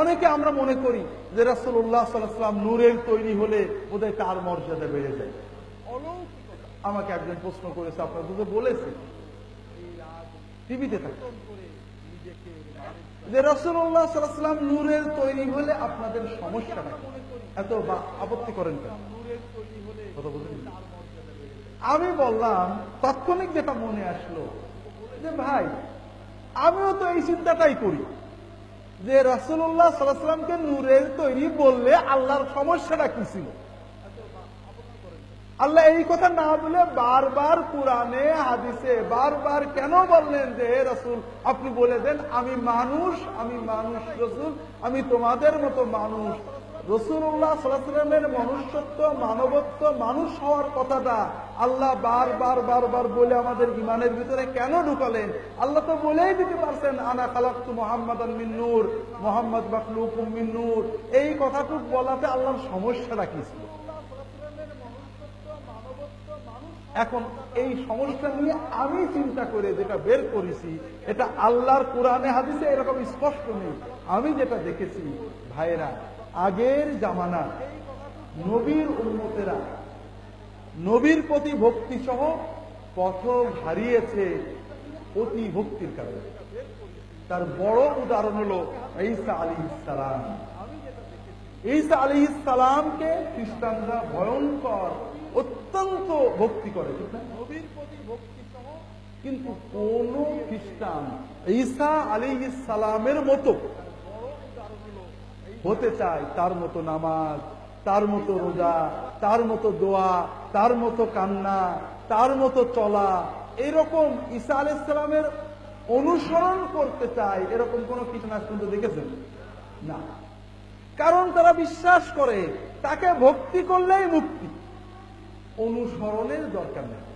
অনেকে আমরা মনে করি যে রাসুল্লাহ সাল্লাম নূরের তৈরি হলে বোধহয় তার মর্যাদা বেড়ে যায়। আমাকে একজন প্রশ্ন করেছে, আপনার দুটো বলেছে টিভিতে থাকে। যে রসুল্লাহ সাল্লাম নূরের তৈরি হলে আপনাদের সমস্যা এত আপত্তি করেন কেন? আমি বললাম, তাৎক্ষণিক যেটা মনে আসলো, যে ভাই, আমিও তো এই চিন্তাটাই করি। যে রাসুল্লাহ সাল্লাহামকে নূরের তৈরি বললে আল্লাহর সমস্যাটা কি ছিল? আল্লাহ এই কথা না বলে বারবার কোরআনে, হাদিসে বারবার কেন বললেন যে, হে রসুল, আপনি বলে দেন, আমি মানুষ আমি মানুষ রসুল, আমি তোমাদের মতো মানুষ। রসুল্লাহ সাল্লামের মনুষ্যত্ব, মানবত্ব, মানুষ হওয়ার কথাটা আল্লাহ বারবার বারবার বলে আমাদের ইমানের ভিতরে কেন ঢুকালেন? আল্লাহ তো বলেই দিতে পারছেন, আনা খালাক্তু মোহাম্মদ মিন্নুর মোহাম্মদ বাকলুকুম মিন্নুর এই কথাটুক বলাতে আল্লাহর সমস্যাটা কি এখন এই সমস্যা নিয়ে আমি চিন্তা করে যেটা বের করেছি, এটা আল্লাহর কোরআনে, হাদিসে এরকম স্পষ্ট নেই। আমি যেটা দেখেছি ভাইরা আগের জামানা, নবীর উন্মতেরা নবীর প্রতি ভক্তি সহ পথ হারিয়েছে অতি ভক্তির কারণে। তার বড় উদাহরণ হলো ঈসা আলী ইসালাম ঈসা আলী ইসালামকে খ্রিস্টানরা ভয়ঙ্কর, অত্যন্ত ভক্তি করে নবীর প্রতি কিন্তু কোন খ্রিস্টান ঈসা আলী ইসালামের মতো হতে চায়, তার মতো নামাজ, তার মতো রোজা, তার মতো দোয়া, তার মতো কান্না, তার মতো চলা, এরকম ঈসা আলী ইসলামের অনুসরণ করতে চায়, এরকম কোন আজ পর্যন্ত দেখেছেন? না। কারণ তারা বিশ্বাস করে, তাকে ভক্তি করলেই মুক্তি। অনুসরণের দরকার নেই।